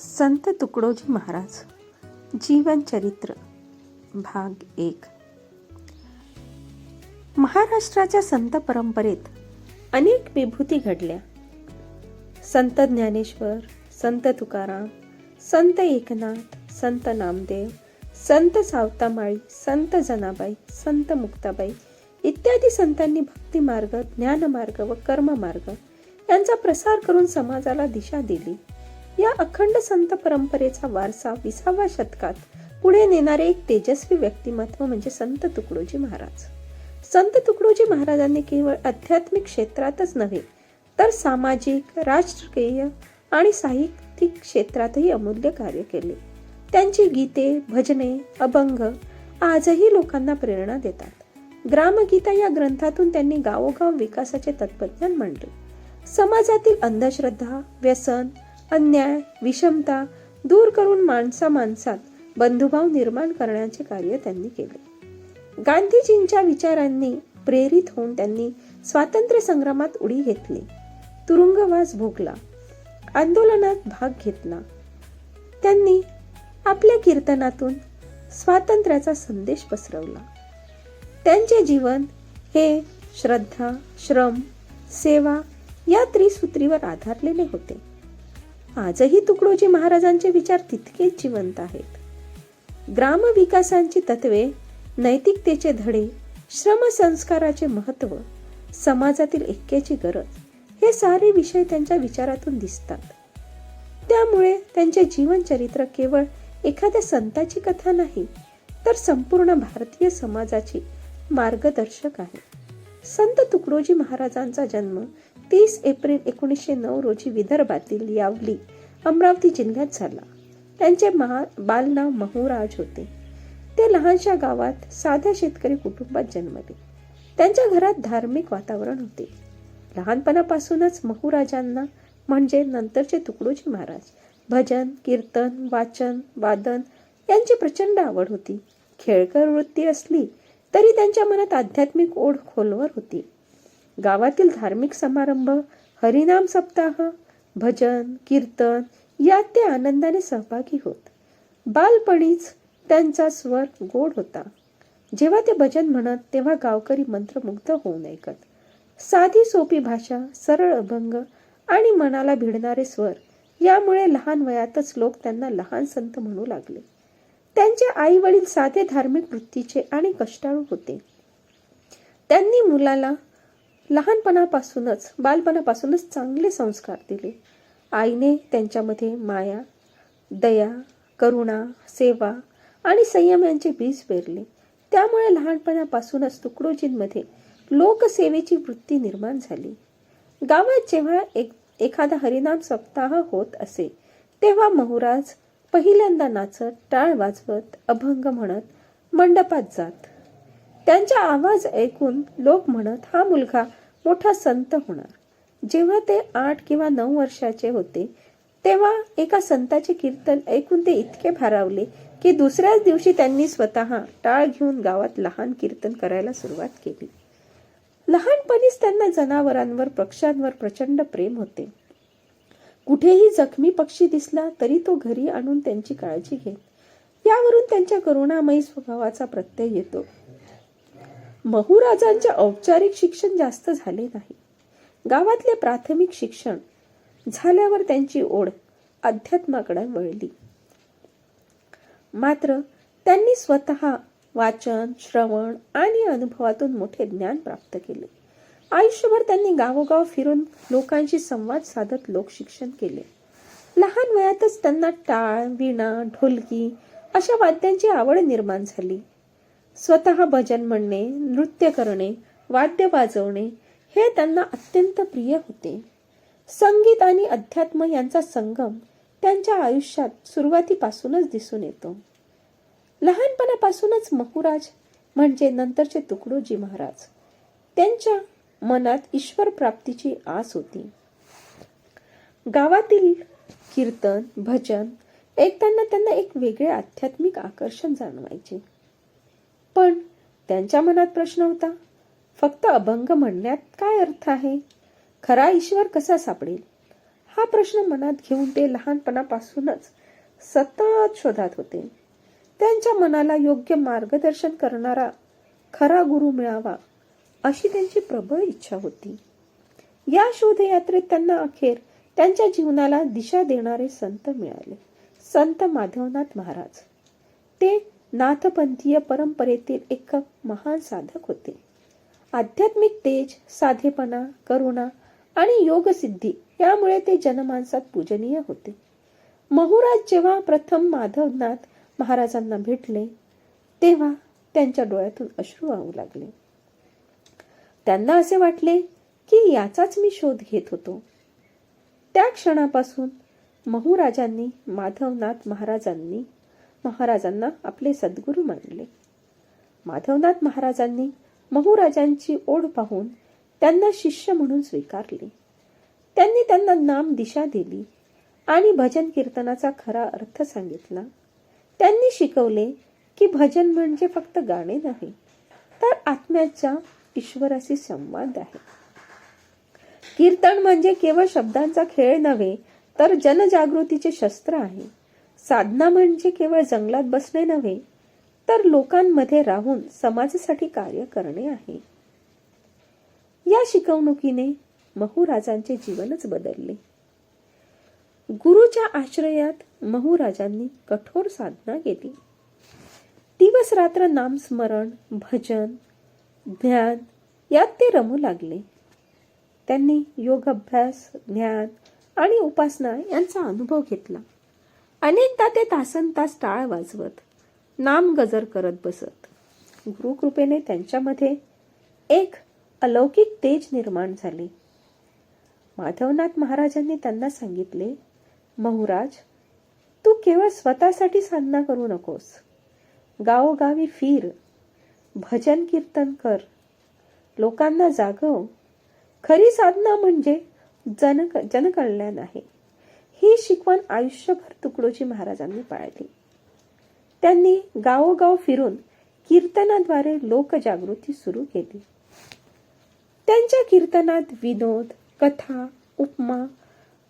संत तुकडोजी महाराज जीवनचरित्र भाग एक. महाराष्ट्राच्या संत परंपरेत अनेक विभूती घडल्या. संत ज्ञानेश्वर संत तुकाराम संत एकनाथ संत नामदेव संत सावतामाळी संत जनाबाई संत मुक्ताबाई इत्यादी संतांनी भक्ती मार्ग ज्ञानमार्ग व कर्ममार्ग यांचा प्रसार करून समाजाला दिशा दिली. या अखंड संत परंपरेचा वारसा विसाव्या शतकात पुढे नेणारे एक तेजस्वी व्यक्तिमत्व म्हणजे संत तुकडोजी महाराज. संत तुकडोजी महाराजांनी केवळ आध्यात्मिक क्षेत्रातच नव्हे तर सामाजिक राजकीय आणि साहित्यिक क्षेत्रातही अमूल्य कार्य केले. त्यांची गीते भजने अभंग आजही लोकांना प्रेरणा देतात. ग्रामगीता या ग्रंथातून त्यांनी गावोगाव विकासाचे तत्वज्ञान मांडले. समाजातील अंधश्रद्धा व्यसन अन्याय विषमता दूर करून माणसा माणसात बंधुभाव निर्माण करण्याचे कार्य त्यांनी केले. गांधीजींच्या विचारांनी प्रेरित होऊन त्यांनी स्वातंत्र्य संग्रामात उडी घेतली. तुरुंगवास भोगला. आंदोलनात भाग घेतला. त्यांनी आपल्या कीर्तनातून स्वातंत्र्याचा संदेश पसरवला. त्यांचे जीवन हे श्रद्धा श्रम सेवा या त्रिसूत्रीवर आधारलेले होते. आजही तुकडोजी महाराजांचे विचार तितकेच जिवंत आहेत. ग्रामविकासांची तत्वे नैतिकतेचे धडे श्रमसंस्काराचे महत्त्व समाजातील ऐक्याची गरज हे सारे विषय त्यांच्या विचारातून दिसतात. त्यामुळे त्यांचे जीवनचरित्र केवळ एखाद्या संताची कथा नाही तर संपूर्ण भारतीय समाजाची मार्गदर्शक आहे. संत तुकडोजी महाराजांचा जन्म तीस एप्रिल एकोणीसशे नऊ रोजी विदर्भातील यावली अमरावती जिल्ह्यात झाला. त्यांचे महा बालनाव महूराज होते. ते लहानशा गावात साध्या शेतकरी कुटुंबात जन्मले. त्यांच्या घरात धार्मिक वातावरण होते. लहानपणापासूनच महूराजांना म्हणजे नंतरचे तुकडोजी महाराज भजन कीर्तन वाचन वादन यांची प्रचंड आवड होती. खेळकर वृत्ती असली तरी त्यांच्या मनात आध्यात्मिक ओढ खोलवर होती. गावातील धार्मिक समारंभ हरिनाम सप्ताह भजन कीर्तन यात ते आनंदाने सहभागी होत. बालपणीच त्यांचा स्वर गोड होता. जेव्हा ते भजन म्हणत तेव्हा गावकरी मंत्रमुग्ध होऊन ऐकत साधी सोपी भाषा सरळ अभंग आणि मनाला भिडणारे स्वर यामुळे लहान वयातच लोक त्यांना लहान संत म्हणू लागले. त्यांचे आई वडील साधे धार्मिक वृत्तीचे आणि कष्टाळू होते. त्यांनी मुलाला लहानपणापासूनच बालपणापासूनच चांगले संस्कार दिले. आईने त्यांच्यामध्ये माया दया करुणा सेवा आणि संयम यांचे बीज पेरले. त्यामुळे लहानपणापासूनच तुकडोजींमध्ये लोकसेवेची वृत्ती निर्माण झाली. गावात जेव्हा एक एखादा हरिनाम सप्ताह होत असे तेव्हा महुराज पहिल्यांदा नाचत टाळ वाजवत अभंग म्हणत मंडपात जात. त्यांचा आवाज ऐकून लोक म्हणत हा मुलगा मोठा संत होणार. जेव्हा ते आठ किंवा नऊ वर्षाचे होते तेव्हा एका संताचे कीर्तन ऐकून ते इतके भारावले की दुसऱ्याच दिवशी त्यांनी स्वतः टाळ घेऊन गावात लहान कीर्तन करायला सुरुवात केली. लहानपणीच त्यांना जनावरांवर पक्ष्यांवर प्रचंड प्रेम होते. कुठेही जखमी पक्षी दिसला तरी तो घरी आणून त्यांची काळजी घेत. यावरून त्यांच्या करुणामयी स्वभावाचा प्रत्यय येतो. महूराजांचे औपचारिक शिक्षण जास्त झाले नाही. गावातले प्राथमिक शिक्षण झाल्यावर त्यांची ओढ अध्यात्माकडे वळली. मात्र त्यांनी स्वतः वाचन श्रवण आणि अनुभवातून मोठे ज्ञान प्राप्त केले. आयुष्यभर त्यांनी गावोगाव फिरून लोकांशी संवाद साधत लोकशिक्षण केले. लहान वयातच त्यांना टाळ विणा ढोलकी अशा वाद्यांची आवड निर्माण झाली. स्वतः भजन म्हणणे नृत्य करणे वाद्य वाजवणे हे त्यांना अत्यंत प्रिय होते. संगीत आणि अध्यात्म यांचा संगम त्यांच्या आयुष्यात सुरुवातीपासूनच दिसून येतो. लहानपणापासूनच महुराज म्हणजे नंतरचे तुकडोजी महाराज. त्यांच्या मनात ईश्वर प्राप्तीची आस होती. गावातील कीर्तन भजन ऐकताना त्यांना एक वेगळे आध्यात्मिक आकर्षण जाणवायचे. पण त्यांच्या मनात प्रश्न होता फक्त अभंग म्हणण्यात काय अर्थ आहे? खरा ईश्वर कसा सापडेल? हा प्रश्न मनात घेऊन ते लहानपणापासूनच सतत शोधात होते. त्यांच्या मनाला योग्य मार्गदर्शन करणारा खरा गुरु मिळावा अशी त्यांची प्रबळ इच्छा होती. या शोधयात्रेत त्यांना अखेर त्यांच्या जीवनाला दिशा देणारे संत मिळाले संत माधवनाथ महाराज. ते नाथपंथीय परंपरेतील एक महान साधक होते. आध्यात्मिक तेज साधेपणा करुणा आणि योगसिद्धी यामुळे ते जनमानसात पूजनीय होते. महूराज जेव्हा प्रथम माधवनाथ महाराजांना भेटले तेव्हा त्यांच्या डोळ्यातून अश्रू वाहू लागले. त्यांना असे वाटले की याचाच मी शोध घेत होतो. त्या क्षणापासून महूराजांनी माधवनाथ महाराजांनी महाराजांना आपले सद्गुरू मानले. माधवनाथ महाराजांनी महूराजांची ओढ पाहून त्यांना शिष्य म्हणून स्वीकारले. त्यांनी त्यांना नाम दिशा दिली आणि भजन कीर्तनाचा खरा अर्थ सांगितला. त्यांनी शिकवले की भजन म्हणजे फक्त गाणे नाही तर आत्म्याच्या ईश्वराशी संवाद आहे. कीर्तन म्हणजे केवळ शब्दांचा खेळ नव्हे तर जनजागृतीचे शस्त्र आहे. साधना म्हणजे केवळ जंगलात बसणे नव्हे तर लोकांमध्ये राहून समाजासाठी कार्य करणे आहे. या शिकवणुकीने महूराजांचे जीवनच बदलले. गुरुच्या आश्रयात महूराजांनी कठोर साधना केली. दिवस रात्र नामस्मरण भजन ज्ञान यात ते रमू लागले. त्यांनी योग अभ्यास ज्ञान आणि उपासना यांचा अनुभव घेतला. अनेकदा ते तासन तास टाळ वाजवत नाम गजर करत बसत. गुरुकृपेने त्यांच्यामध्ये एक अलौकिक तेज निर्माण झाले. माधवनाथ महाराजांनी त्यांना सांगितले महूराज तू केवळ स्वतःसाठी साधना करू नकोस. गावोगावी फिर भजन कीर्तन कर. लोकांना जागव. खरी साधना म्हणजे जन जनकल्याण आहे. ही शिकवण आयुष्यभर तुकडोजी महाराजांनी पाळली. त्यांनी गावोगाव फिरून कीर्तनाद्वारे लोकजागृती सुरू केली. त्यांच्या कीर्तनात विनोद कथा उपमा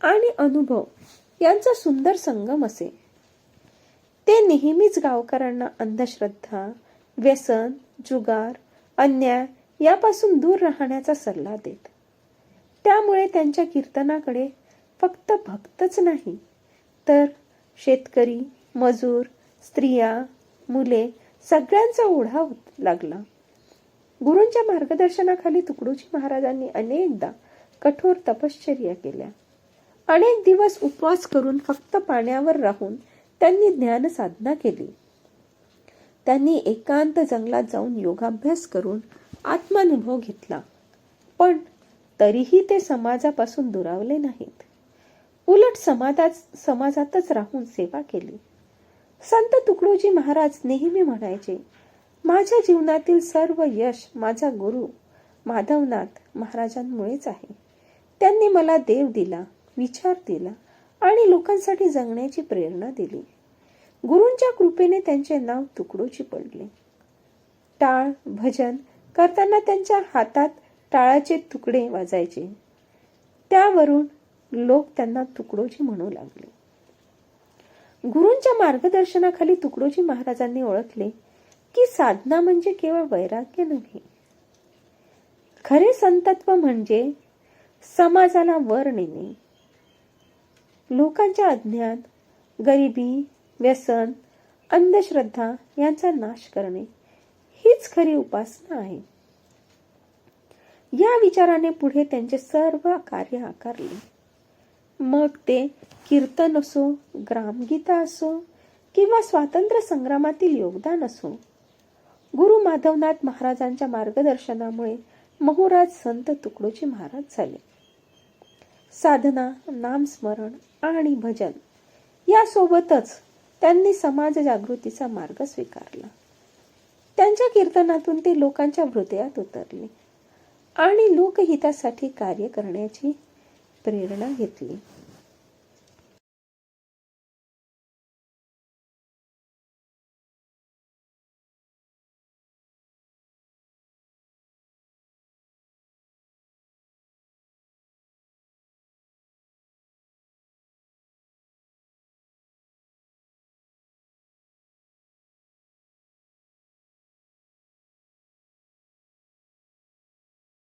आणि अनुभव यांचा सुंदर संगम असे. ते नेहमीच गावकऱ्यांना अंधश्रद्धा व्यसन जुगार अन्याय यापासून दूर राहण्याचा सल्ला देत. त्यामुळे त्यांच्या कीर्तनाकडे फक्त भक्तच नाही. तर शेतकरी मजूर स्त्रिया मुले सगळ्यांचा ओढा होत लागला. गुरूंच्या मार्गदर्शनाखाली तुकडोजी महाराजांनी अनेकदा कठोर तपश्चर्या केल्या. अनेक दिवस उपवास करून फक्त पाण्यावर राहून त्यांनी ज्ञान साधना केली. त्यांनी एकांत जंगलात जाऊन योगाभ्यास करून आत्मानुभव घेतला. पण तरीही ते समाजापासून दुरावले नाहीत. उलट समाजात समाजातच राहून सेवा केली. संत तुकडोजी महाराज नेहमी म्हणायचे माझ्या जीवनातील सर्व यश माझा गुरु माधवनाथ महाराजांमुळेच आहे. त्यांनी मला देव दिला विचार दिला आणि लोकांसाठी जगण्याची प्रेरणा दिली. गुरूंच्या कृपेने त्यांचे नाव तुकडोजी पडले. टाळ भजन करताना त्यांच्या हातात टाळाचे तुकडे वाजायचे. त्यावरून लोक त्यांना तुकडोजी म्हणू लागले. गुरूंच्या मार्गदर्शनाखाली तुकडोजी महाराजांनी ओळखले की साधना म्हणजे केवळ वैराग्य नव्हे. खरे संतत्व म्हणजे समाजाला वर नेणे. लोकांच्या अज्ञान गरिबी व्यसन अंधश्रद्धा यांचा नाश करणे हीच खरी उपासना आहे. या विचाराने पुढे त्यांचे सर्व कार्य आकारले. मग ते कीर्तन असो ग्रामगीता असो किंवा स्वातंत्र्य संग्रामातील योगदान असो. गुरु माधवनाथ महाराजांच्या मार्गदर्शनामुळे महुराज संत तुकडोजी महाराज झाले. साधना नामस्मरण आणि भजन यासोबतच त्यांनी समाज जागृतीचा मार्ग स्वीकारला. त्यांच्या कीर्तनातून ते लोकांच्या हृदयात उतरले आणि लोकहितासाठी कार्य करण्याची प्रेरणा घेतली.